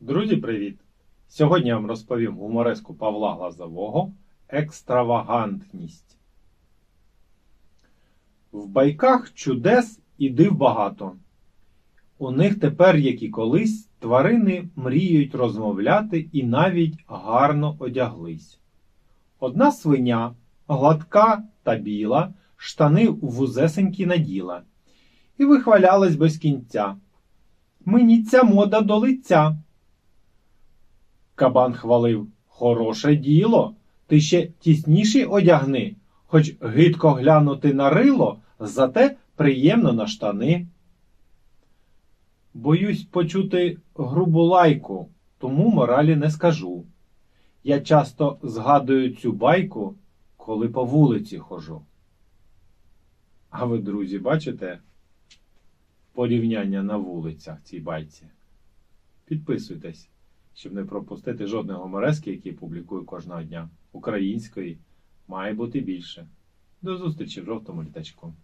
Друзі, привіт! Сьогодні я вам розповім гумореску Павла Глазового Екстравагантність. В байках чудес і див багато. У них тепер, як і колись, тварини мріють розмовляти і навіть гарно одяглись. Одна свиня, гладка та біла, штани вузесенькі наділа, і вихвалялась без кінця. Мені ця мода до лиця. Кабан хвалив Хороше діло. Ти ще тісніші одягни, хоч гидко глянути на рило, зате приємно на штани. Боюсь почути грубу лайку, тому моралі не скажу. Я часто згадую цю байку, коли по вулиці хожу. А ви, друзі, бачите порівняння на вулицях цій байці? Підписуйтесь, щоб не пропустити жодного гуморески, який публікую кожного дня. Української має бути більше. До зустрічі в жовтому літачку.